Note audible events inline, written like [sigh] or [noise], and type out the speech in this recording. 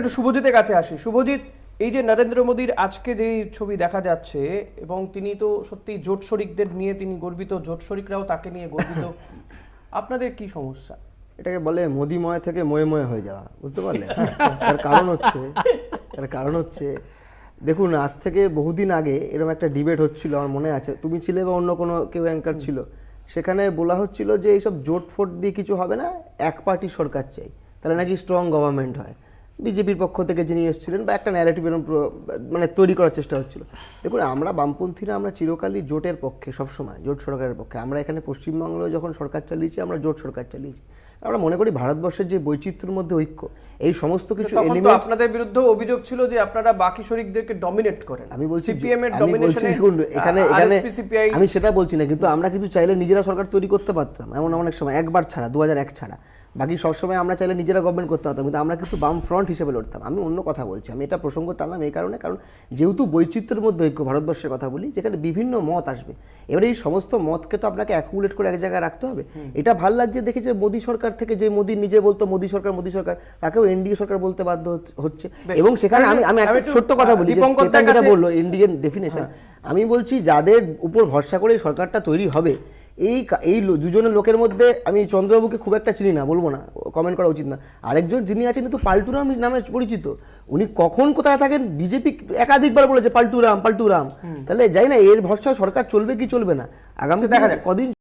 একটু শুভজিতের কাছে আসি। শুভজিৎ এই যে নরেন্দ্র মোদীর আজকে যে ছবি দেখা যাচ্ছে এবং তিনি তো সত্যি জোট শরিকদের নিয়ে তিনি গর্বিত জোট শরিকরাও তাকে নিয়ে গর্বিত [laughs] আপনাদের কি সমস্যা? এটাকে বলে মোদিময় থেকে ময়ে ময়ে হয়ে যাওয়া বুঝতে পারলে তার কারণ হচ্ছে তার কারণ হচ্ছে দেখুন আজ থেকে বহুদিন আগে এরকম একটা ডিবেট হচ্ছিল আমার মনে আছে তুমি ছিলে বা অন্য কোনো কেউ অ্যাঙ্কার ছিল সেখানে বলা হচ্ছিল যে এইসব জোট ফোট দিয়ে কিছু হবে না এক পার্টি সরকার চাই তাহলে নাকি স্ট্রং গভর্নমেন্ট হয়। বিজেপির পক্ষ থেকে যিনি এসেছিলেন বা একটা ন্যারেটিভ এরকম মানে তৈরি করার চেষ্টা হচ্ছিল। দেখুন আমরা বামপন্থীরা আমরা চিরকালই জোটের পক্ষে সবসময় জোট সরকারের পক্ষে। আমরা এখানে পশ্চিমবঙ্গে যখন সরকার চালিয়েছি আমরা জোট সরকার চালিয়েছি। আমরা মনে করি ভারতবর্ষের যে বৈচিত্র্যের মধ্যে ঐক্য এই সমস্ত কিছু আপনাদের বিরুদ্ধে অভিযোগ ছিল যে আপনারা বাকি শরিকদেরকে ডমিনেট করেন। আমি বলছি সিপিএম এর ডমিনেশনে এখানে এখানে আমি সেটা বলছি না কিন্তু আমরা কিন্তু চাইলে নিজেরা সরকার তৈরি করতে পারতাম। এমন অনেক সময় একবার ছাড়া দু এক ছাড়া। বাকি সবসময় আমরা চাইলে নিজেরা গভর্নমেন্ট করতে পারতাম কিন্তু আমরা কিন্তু বাম ফ্রন্ট হিসেবে লড়তাম। আমি অন্য কথা বলছি আমি এটা প্রসঙ্গ টানলাম এই কারণে কারণ যেহেতু বৈচিত্র্যের মধ্যে ঐক্য ভারতবর্ষের কথা বলি যেখানে বিভিন্ন মত আসবে। এবারে এই সমস্ত মতকে তো আপনাকে অ্যাকুমুলেট করে এক জায়গায় রাখতে হবে। এটা ভালো লাগছে দেখে যে মোদী সরকার থেকে যে মোদী নিজে বলতো মোদী সরকার মোদী সরকার তাকেও এনডিএ সরকার বলতে বাধ্য হচ্ছে- এবং সেখানে আমি আমি একটা ছোট্ট কথা বলি যেটা বলল ইন্ডিয়ান ডেফিনেশন আমি বলছি যাদের উপর ভরসা করে সরকারটা তৈরি হবে এই এই দুজনের লোকের মধ্যে আমি চন্দ্রবাবুকে খুব একটা চিনি না বলব না কমেন্ট করা উচিত না। আরেকজন যিনি আছেন কিন্তু পাল্টুরাম নামে পরিচিত। উনি কখন কোথায় থাকেন বিজেপি একাধিকবার বলেছে পাল্টুরাম পাল্টুরাম তাহলে যাই না এর ভরসা সরকার চলবে কি চলবে না? আগামী দেখা যাক। কদিন